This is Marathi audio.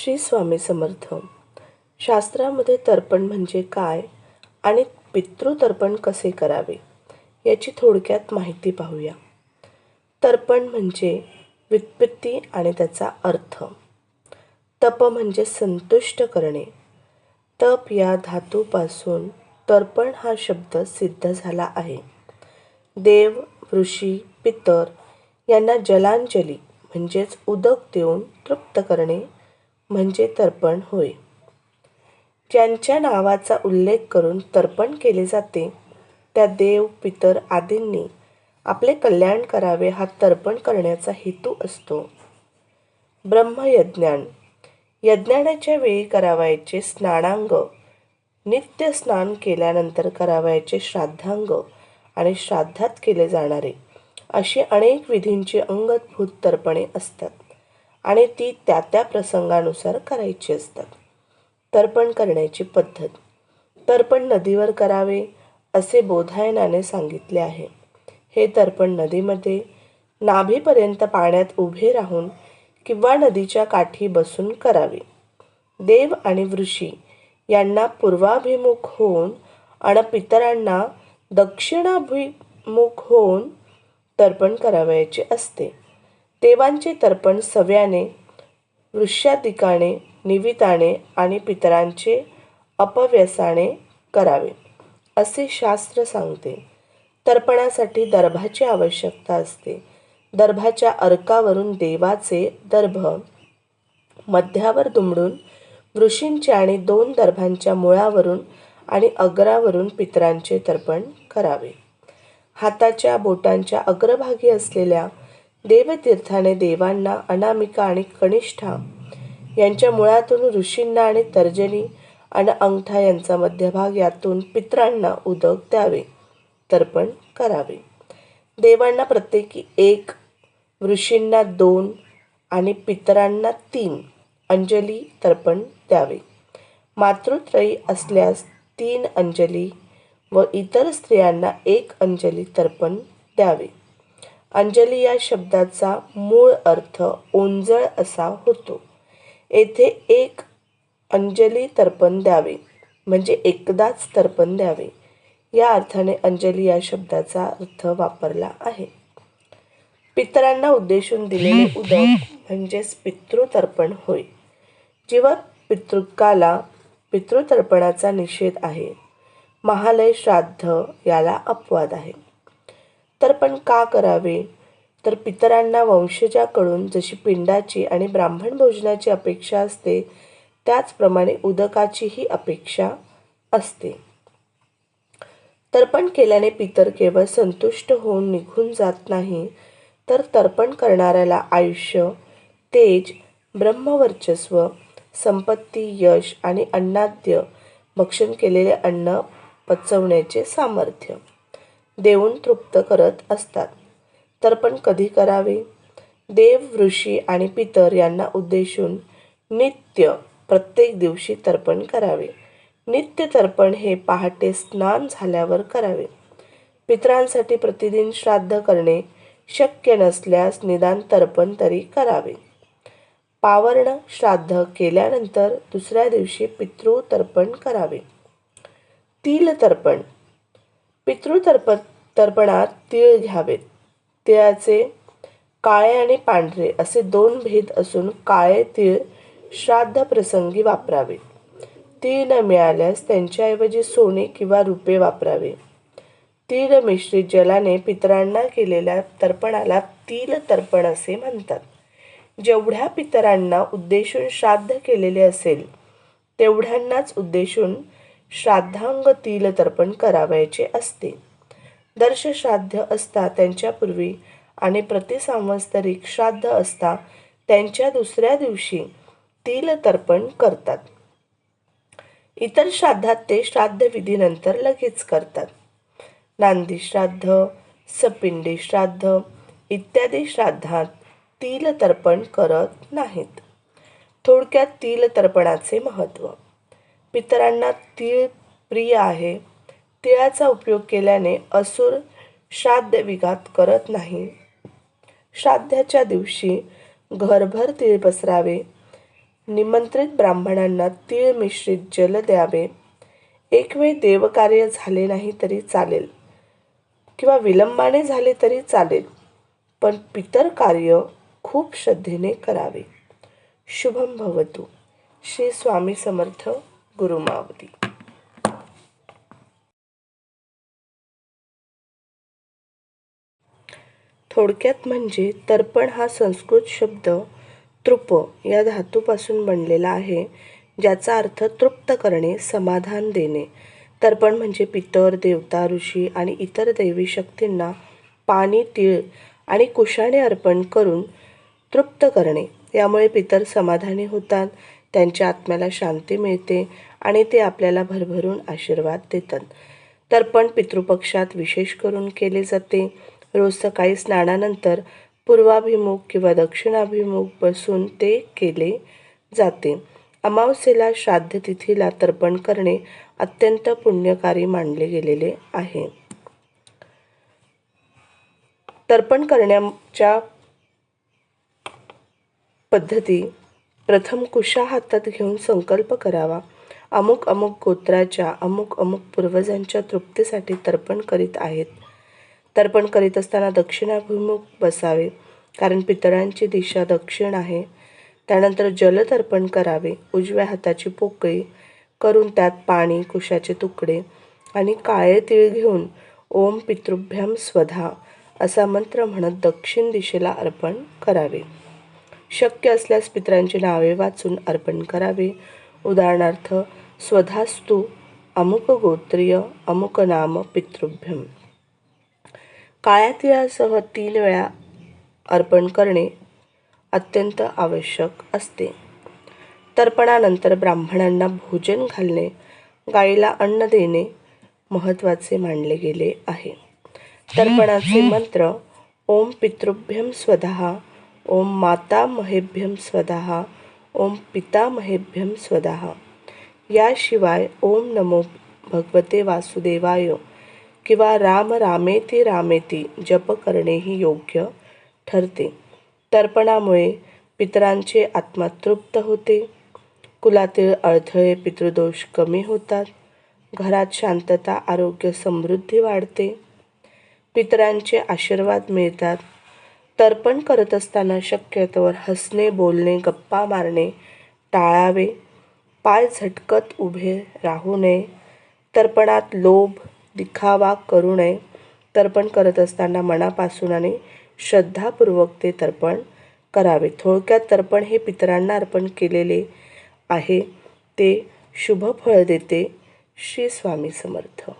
श्री स्वामी समर्थ. शास्त्रामध्ये तर्पण म्हणजे काय आणि पितृतर्पण कसे करावे याची थोडक्यात माहिती पाहूया. तर्पण म्हणजे व्युत्पत्ती आणि त्याचा अर्थ. तप म्हणजे संतुष्ट करणे. तप या धातूपासून तर्पण हा शब्द सिद्ध झाला आहे. देव ऋषी पितर यांना जलांजली म्हणजेच उदक देऊन तृप्त करणे म्हणजे तर्पण होय. ज्यांच्या नावाचा उल्लेख करून तर्पण केले जाते त्या देव पितर आदींनी आपले कल्याण करावे हा तर्पण करण्याचा हेतू असतो. ब्रह्मयज्ञान. यज्ञानाच्या वेळी करावायचे स्नानांग नित्य स्नान केल्यानंतर करावायचे श्राद्धांग आणि श्राद्धात केले जाणारे अशी अनेक विधींची अंगभूत तर्पणे असतात. आणि ती त्या त्या प्रसंगानुसार करायची असतात. तर्पण करण्याची पद्धत. तर्पण नदीवर करावे असे बोधायनाने सांगितले आहे. हे तर्पण नदीमध्ये नाभीपर्यंत पाण्यात उभे राहून किंवा नदीच्या काठी बसून करावे. देव आणि ऋषी यांना पूर्वाभिमुख होऊन आणि पितरांना दक्षिणाभिमुख होऊन तर्पण करावयाचे असते. देवांचे तर्पण सव्याने वृक्षाधिकाने निविताने आणि पितरांचे अपव्यसाने करावे असे शास्त्र सांगते. तर्पणासाठी दर्भाची आवश्यकता असते. दर्भाच्या अर्कावरून देवाचे दर्भ मध्यावर दुमडून ऋषींचे आणि दोन दर्भांच्या मुळावरून आणि अग्रावरून पितरांचे तर्पण करावे. हाताच्या बोटांच्या अग्रभागी असलेल्या देवतीर्थाने देवांना अनामिका आणि कनिष्ठा यांच्या मुळातून ऋषींना आणि तर्जनी आणि अंगठा यांचा मध्यभाग यातून पित्रांना उदक द्यावे तर्पण करावे. देवांना प्रत्येकी एक ऋषींना दोन आणि पितरांना तीन अंजली तर्पण द्यावे. मातृत्रयी असल्यास तीन अंजली व इतर स्त्रियांना एक अंजली तर्पण द्यावे. अंजली या शब्दाचा मूळ अर्थ ओंजळ असा होतो. येथे एक अंजली तर्पण द्यावे म्हणजे एकदाच तर्पण द्यावे. या अर्थाने अंजली या शब्दाचा अर्थ वापरला आहे. पितरांना उद्देशून दिलेले उदक म्हणजेच पितृतर्पण होय. जेव्हा पितृकाला पितृतर्पणाचा निषेध आहे. महालय श्राद्ध याला अपवाद आहे. तर्पण का करावे? तर पितरांना वंशजाकडून जशी पिंडाची आणि ब्राह्मण भोजनाची अपेक्षा असते त्याचप्रमाणे उदकाचीही अपेक्षा असते. तर्पण केल्याने पितर केवळ संतुष्ट होऊन निघून जात नाही तर तर्पण करणाऱ्याला आयुष्य तेज ब्रह्मवर्चस्व संपत्ती यश आणि अन्नाद्य भक्षण केलेले अन्न पचवण्याचे सामर्थ्य. देऊन तृप्त करत असतात. तर्पण कधी करावे? देव ऋषी आणि पितर यांना उद्देशून नित्य प्रत्येक दिवशी तर्पण करावे. नित्य तर्पण हे पहाटे स्नान झाल्यावर करावे. पितरांसाठी प्रतिदिन श्राद्ध करणे शक्य नसल्यास निदान तर्पण तरी करावे. पावर्ण श्राद्ध केल्यानंतर दुसऱ्या दिवशी पितृ तर्पण करावे. तिल तर्पण पितृतर्प तर्पणात तीळ घ्यावेत. तिळाचे काळे आणि पांढरे असे दोन भेद असून काळे तीळ श्राद्ध प्रसंगी वापरावे. तीळ न मिळाल्यास त्यांच्याऐवजी सोने किंवा रुपे वापरावे. तीळ मिश्रित जलाने पितरांना केलेल्या तर्पणाला तिल तर्पण असे म्हणतात. जेवढ्या पितरांना उद्देशून श्राद्ध केलेले असेल तेवढ्यांनाच उद्देशून श्राद्धांग तिल तर्पण करावयाचे असते. दर्श श्राद्ध असता त्यांच्यापूर्वी आणि प्रतिसांवत्सरिक श्राद्ध असता त्यांच्या दुसऱ्या दिवशी तिल तर्पण करतात. इतर श्राद्धात ते श्राद्ध विधीनंतर लगेच करतात. नांदी श्राद्ध सपिंडी श्राद्ध इत्यादी श्राद्धात तिल तर्पण करत नाहीत. थोडक्यात तिल तर्पणाचे महत्त्व पितरांना तीळ प्रिय आहे. तिळाचा उपयोग केल्याने असुर श्राद्ध विघात करत नाही. श्राद्धाच्या दिवशी घरभर तीळ पसरावे. निमंत्रित ब्राह्मणांना तीळ मिश्रित जल द्यावे. एक वेळ देवकार्य झाले नाही तरी चालेल किंवा विलंबाने झाले तरी चालेल पण पितर कार्य खूप श्रद्धेने करावे. शुभम भवतु. श्री स्वामी समर्थ. गुरुमावती. थोडक्यात म्हणजे तर्पण हा संस्कृत शब्द तृप या धातूपासून बनलेला आहे ज्याचा अर्थ तृप्त करणे समाधान देणे. तर्पण म्हणजे पितर देवता ऋषी आणि इतर दैवी शक्तींना पाणी तीळ आणि कुशाने अर्पण करून तृप्त करणे. यामुळे पितर समाधानी होतात त्यांच्या आत्म्याला शांती मिळते आणि ते आपल्याला भरभरून आशीर्वाद देतात. तर्पण पितृपक्षात विशेष करून केले जाते. रोज सकाळी स्नानानंतर पूर्वाभिमुख किंवा दक्षिणाभिमुख बसून ते केले जाते. अमावस्येला श्राद्ध तिथीला तर्पण करणे अत्यंत पुण्यकारी मानले गेलेले आहे. तर्पण करण्याच्या पद्धती प्रथम कुशा हातात घेऊन संकल्प करावा. अमुक अमुक गोत्राच्या अमुक अमुक पूर्वजांच्या तृप्तीसाठी तर्पण करीत आहेत. तर्पण करीत असताना दक्षिणाभिमुख बसावे कारण पितळांची दिशा दक्षिण आहे. त्यानंतर जलतर्पण करावे उजव्या हाताची पोकळी करून त्यात पाणी कुशाचे तुकडे आणि काळे तीळ घेऊन ओम पितृभ्याम स्वधा असा मंत्र म्हणत दक्षिण दिशेला अर्पण करावे. शक्य असल्यास पितरांची नावे वाचून अर्पण करावे. उदाहरणार्थ स्वधास्तु अमुक गोत्रीय अमुक नाम पितृभ्यम. काळ्या तिळासह तीन वेळा अर्पण करणे अत्यंत आवश्यक असते. तर्पणानंतर ब्राह्मणांना भोजन घालणे गाईला अन्न देणे महत्त्वाचे मानले गेले आहे. तर्पणाचे मंत्र ओम पितृभ्यम स्वधा ओम माता महेभ्यम स्वधा ओम पितामहेभ्यम स्वदः याशिवाय ओम नमो भगवते वासुदेवाय. किंवा राम रामेती रामेती जप करणेही योग्य ठरते. तर्पणामुळे पितरांचे आत्मा तृप्त होते. कुलातील अडथळे पितृदोष कमी होतात. घरात शांतता आरोग्य समृद्धी वाढते. पितरांचे आशीर्वाद मिळतात. तर्पण करत असताना शक्यतोवर हसणे बोलणे गप्पा मारणे टाळावे पाय झटकत उभे राहू नये तर्पणात लोभ दिखावा करू नये तर्पण करत असताना मनापासून आणि श्रद्धापूर्वक ते तर्पण करावे. थोडक्यात तर्पण हे पितरांना अर्पण केलेले आहे. ते शुभ फळ देते. श्री स्वामी समर्थ.